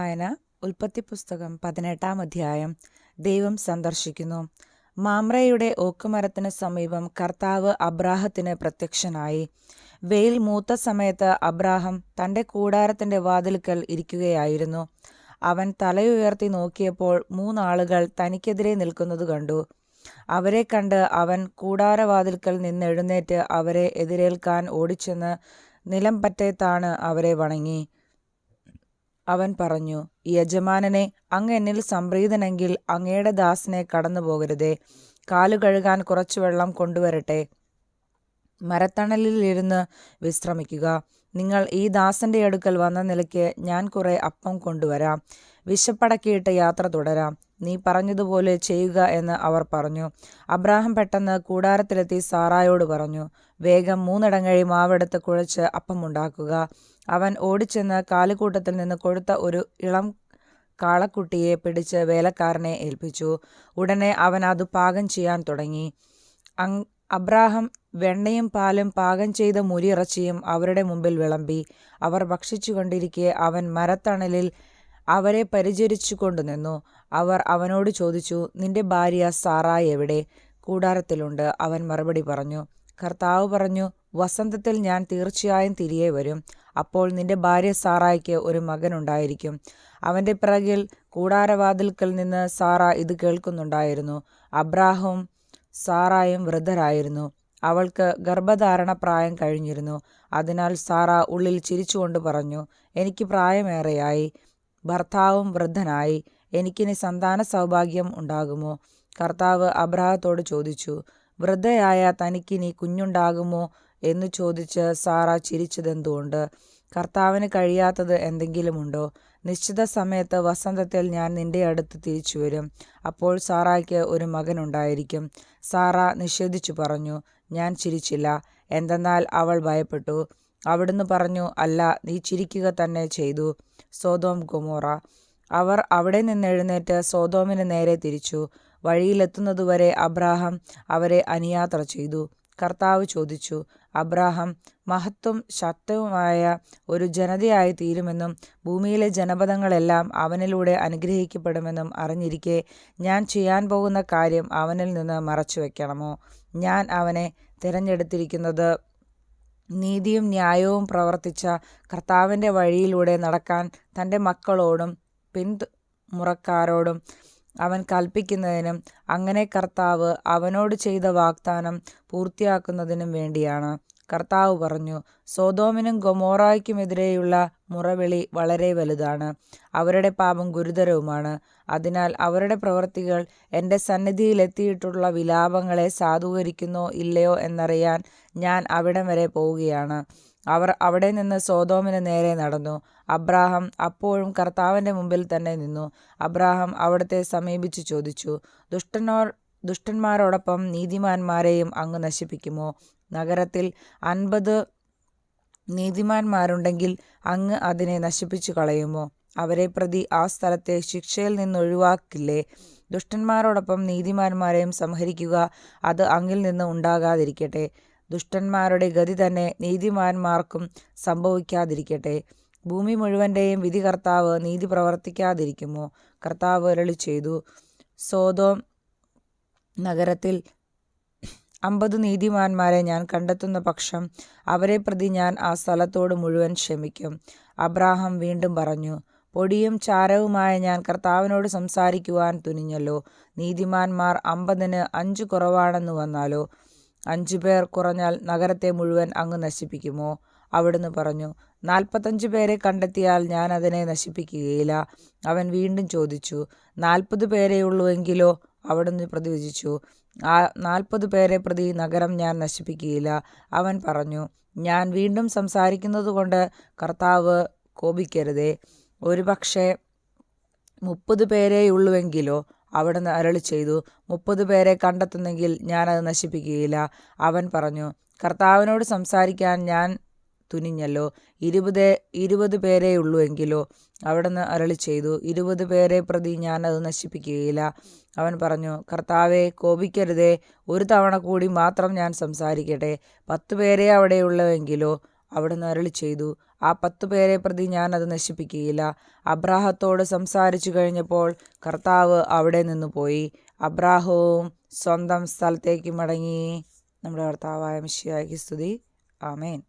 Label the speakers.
Speaker 1: വായന ഉൽപ്പത്തി പുസ്തകം പതിനെട്ടാം അധ്യായം. ദൈവം സന്ദർശിക്കുന്നു. മാമ്രയുടെ ഓക്കുമരത്തിന് സമീപം കർത്താവ് അബ്രാഹത്തിന് പ്രത്യക്ഷനായി. വെയിൽ മൂത്ത സമയത്ത് അബ്രാഹം തന്റെ കൂടാരത്തിന്റെ വാതിൽക്കൽ ഇരിക്കുകയായിരുന്നു. അവൻ തലയുയർത്തി നോക്കിയപ്പോൾ മൂന്നാളുകൾ തനിക്കെതിരെ നിൽക്കുന്നത് കണ്ടു. അവരെ കണ്ട് അവൻ കൂടാരവാതിൽക്കൽ നിന്നെഴുന്നേറ്റ് അവരെ എതിരേൽക്കാൻ ഓടിച്ചെന്ന് നിലംപറ്റേത്താണ് അവരെ വണങ്ങി. അവൻ പറഞ്ഞു യജമാനനെ അങ്ങ് എന്നിൽ സംപ്രീതനെങ്കിൽ അങ്ങയുടെ ദാസിനെ കടന്നു പോകരുതേ കാലു കഴുകാൻ കുറച്ചു വെള്ളം കൊണ്ടുവരട്ടെ. മരത്തണലിലിരുന്ന് വിശ്രമിക്കുക. നിങ്ങൾ ഈ ദാസന്റെ അടുക്കൽ വന്ന നിലയ്ക്ക് ഞാൻ കുറെ അപ്പം കൊണ്ടുവരാം. വിശപ്പടക്കിയിട്ട് യാത്ര തുടരാം. നീ പറഞ്ഞതുപോലെ ചെയ്യുക എന്ന് അവർ പറഞ്ഞു. അബ്രാഹം പെട്ടെന്ന് കൂടാരത്തിലെത്തി സാറായോട് പറഞ്ഞു വേഗം മൂന്നിടങ്ങഴി മാവെടുത്ത് കുഴച്ച് അപ്പമുണ്ടാക്കുക. അവൻ ഓടിച്ചെന്ന് കാലുകൂട്ടത്തിൽ നിന്ന് കൊടുത്ത ഒരു ഇളം കാളക്കുട്ടിയെ പിടിച്ച് വേലക്കാരനെ ഏൽപ്പിച്ചു. ഉടനെ അവൻ അത് പാകം ചെയ്യാൻ തുടങ്ങി. അങ് അബ്രാഹം വെണ്ണയും പാലും പാകം ചെയ്ത മുരിയിറച്ചിയും അവരുടെ മുമ്പിൽ വിളമ്പി. അവർ ഭക്ഷിച്ചുകൊണ്ടിരിക്കെ അവൻ മരത്തണലിൽ അവരെ പരിചരിച്ചു കൊണ്ടുനിന്നു അവർ അവനോട് ചോദിച്ചു നിന്റെ ഭാര്യ സാറായി എവിടെ? കൂടാരത്തിലുണ്ട്. അവൻ മറുപടി പറഞ്ഞു കർത്താവ് പറഞ്ഞു വസന്തത്തിൽ ഞാൻ തീർച്ചയായും തിരികെ വരും. അപ്പോൾ നിന്റെ ഭാര്യ സാറായിക്ക് ഒരു മകനുണ്ടായിരിക്കും അവന്റെ പിറകിൽ കൂടാരവാതിൽക്കൽ നിന്ന് സാറ ഇത് കേൾക്കുന്നുണ്ടായിരുന്നു. അബ്രാഹവും സാറായും വൃദ്ധരായിരുന്നു. അവൾക്ക് ഗർഭധാരണ പ്രായം കഴിഞ്ഞിരുന്നു. അതിനാൽ സാറ ഉള്ളിൽ ചിരിച്ചുകൊണ്ട് പറഞ്ഞു എനിക്ക് പ്രായമേറെയായി. ഭർത്താവും വൃദ്ധനായി. എനിക്കിനി സന്താന സൗഭാഗ്യം ഉണ്ടാകുമോ? കർത്താവ് അബ്രാഹത്തോട് ചോദിച്ചു. വൃദ്ധയായ തനിക്കിനി കുഞ്ഞുണ്ടാകുമോ? എന്ന് ചോദിച്ച് സാറ ചിരിച്ചതെന്തുകൊണ്ട്? കർത്താവിന് കഴിയാത്തത് എന്തെങ്കിലുമുണ്ടോ? നിശ്ചിത സമയത്ത് വസന്തത്തിൽ ഞാൻ നിന്റെ അടുത്ത് തിരിച്ചു വരും. അപ്പോൾ സാറായ്ക്ക് ഒരു മകനുണ്ടായിരിക്കും. സാറ നിഷേധിച്ചു പറഞ്ഞു. ഞാൻ ചിരിച്ചില്ല. എന്തെന്നാൽ അവൾ ഭയപ്പെട്ടു. അവിടുന്ന് പറഞ്ഞു അല്ല നീ ചിരിക്കുക തന്നെ ചെയ്തു സോതോം ഗൊമോറ. അവർ അവിടെ നിന്ന് എഴുന്നേറ്റ് സോതോമിന് നേരെ തിരിച്ചു. വഴിയിലെത്തുന്നതുവരെ അബ്രാഹം അവരെ അനുയാത്ര ചെയ്തു. കർത്താവ് ചോദിച്ചു അബ്രാഹം മഹത്വം ശക്തവുമായ ഒരു ജനതയായി തീരുമെന്നും ഭൂമിയിലെ ജനപദങ്ങളെല്ലാം അവനിലൂടെ അനുഗ്രഹിക്കപ്പെടുമെന്നും അറിഞ്ഞിരിക്കെ ഞാൻ ചെയ്യാൻ പോകുന്ന കാര്യം അവനിൽ നിന്ന് മറച്ചു വയ്ക്കണമോ ഞാൻ അവനെ തിരഞ്ഞെടുത്തിരിക്കുന്നത് നീതിയും ന്യായവും പ്രവർത്തിച്ച കർത്താവിന്റെ വഴിയിലൂടെ നടക്കാൻ തന്റെ മക്കളോടും പിന്മുറക്കാരോടും അവൻ കൽപ്പിക്കുന്നതിനും അങ്ങനെ കർത്താവ് അവനോട് ചെയ്ത വാഗ്ദാനം പൂർത്തിയാക്കുന്നതിനും വേണ്ടിയാണ്. കർത്താവ് പറഞ്ഞു സോതോമിനും ഗൊമോറായ്ക്കുമെതിരെയുള്ള മുറവിളി വളരെ വലുതാണ്. അവരുടെ പാപം ഗുരുതരവുമാണ്. അതിനാൽ അവരുടെ പ്രവൃത്തികൾ എന്റെ സന്നിധിയിലെത്തിയിട്ടുള്ള വിലാപങ്ങളെ സാധൂകരിക്കുന്നോ ഇല്ലയോ എന്നറിയാൻ ഞാൻ അവിടം വരെ പോവുകയാണ്. അവർ അവിടെ നിന്ന് സോതോമിന് നേരെ നടന്നു. അബ്രാഹം അപ്പോഴും കർത്താവിന്റെ മുമ്പിൽ തന്നെ നിന്നു. അബ്രാഹം അവിടത്തെ സമീപിച്ചു ചോദിച്ചു ദുഷ്ടനോ ദുഷ്ടന്മാരോടൊപ്പം നീതിമാന്മാരെയും അങ്ങ് നശിപ്പിക്കുമോ? നഗരത്തിൽ അൻപത് നീതിമാന്മാരുണ്ടെങ്കിൽ അങ്ങ് അതിനെ നശിപ്പിച്ചു കളയുമോ? അവരെ പ്രതി ആ സ്ഥലത്തെ ശിക്ഷയിൽ നിന്നൊഴിവാക്കില്ലേ ദുഷ്ടന്മാരോടൊപ്പം നീതിമാന്മാരെയും സംഹരിക്കുക അത് അങ്ങിൽ നിന്ന് ഉണ്ടാകാതിരിക്കട്ടെ. ദുഷ്ടന്മാരുടെ ഗതി തന്നെ നീതിമാന്മാർക്കും സംഭവിക്കാതിരിക്കട്ടെ. ഭൂമി മുഴുവന്റെയും വിധി കർത്താവ് നീതി പ്രവർത്തിക്കാതിരിക്കുമോ? കർത്താവ് അരളി ചെയ്തു. സോതോം നഗരത്തിൽ അമ്പത് നീതിമാന്മാരെ ഞാൻ കണ്ടെത്തുന്ന പക്ഷം അവരെ പ്രതി ഞാൻ ആ സ്ഥലത്തോട് മുഴുവൻ ക്ഷമിക്കും. അബ്രാഹം വീണ്ടും പറഞ്ഞു പൊടിയും ചാരവുമായ ഞാൻ കർത്താവിനോട് സംസാരിക്കുവാൻ തുനിഞ്ഞല്ലോ. നീതിമാന്മാർ അമ്പതിന് അഞ്ച് കുറവാണെന്ന് വന്നാലോ? അഞ്ചു പേർ കുറഞ്ഞാൽ നഗരത്തെ മുഴുവൻ അങ്ങ് നശിപ്പിക്കുമോ? അവിടുന്ന് പറഞ്ഞു നാൽപ്പത്തഞ്ച് പേരെ കണ്ടെത്തിയാൽ ഞാൻ അതിനെ നശിപ്പിക്കുകയില്ല. അവൻ വീണ്ടും ചോദിച്ചു നാൽപ്പത് പേരെയുള്ളൂവെങ്കിലോ അവിടുന്ന് പ്രതിവചിച്ചു ആ നാൽപ്പത് പേരെ പ്രതി നഗരം ഞാൻ നശിപ്പിക്കുകയില്ല. അവൻ പറഞ്ഞു ഞാൻ വീണ്ടും സംസാരിക്കുന്നത് കൊണ്ട് കർത്താവ് കോപിക്കരുതേ. ഒരു പക്ഷേ മുപ്പത് പേരെയുള്ളുവെങ്കിലോ അവിടുന്ന് അരളി ചെയ്തു മുപ്പത് പേരെ കണ്ടെത്തുന്നെങ്കിൽ ഞാനത് നശിപ്പിക്കുകയില്ല. അവൻ പറഞ്ഞു കർത്താവിനോട് സംസാരിക്കാൻ ഞാൻ തുനിഞ്ഞല്ലോ ഇരുപത് ഇരുപത് പേരേ ഉള്ളൂ എങ്കിലോ. അവിടുന്ന് അരളി ചെയ്തു ഇരുപത് പേരെ പ്രതി ഞാനത് നശിപ്പിക്കുകയില്ല. അവൻ പറഞ്ഞു കർത്താവെ കോപിക്കരുതേ ഒരു തവണ കൂടി മാത്രം ഞാൻ സംസാരിക്കട്ടെ പത്ത് പേരെ അവിടെയുള്ളവെങ്കിലോ അവിടുന്ന് അരളി ചെയ്തു ആ പത്തു പേരെ പ്രതി ഞാൻ അത് നശിപ്പിക്കുകയില്ല. അബ്രാഹത്തോട് സംസാരിച്ചു കഴിഞ്ഞപ്പോൾ കർത്താവ് അവിടെ നിന്ന് പോയി. അബ്രാഹവും സ്വന്തം സ്ഥലത്തേക്ക് മടങ്ങി. നമ്മുടെ കർത്താവായ മിഷിയാക്കി സ്തുതി. ആമേൻ.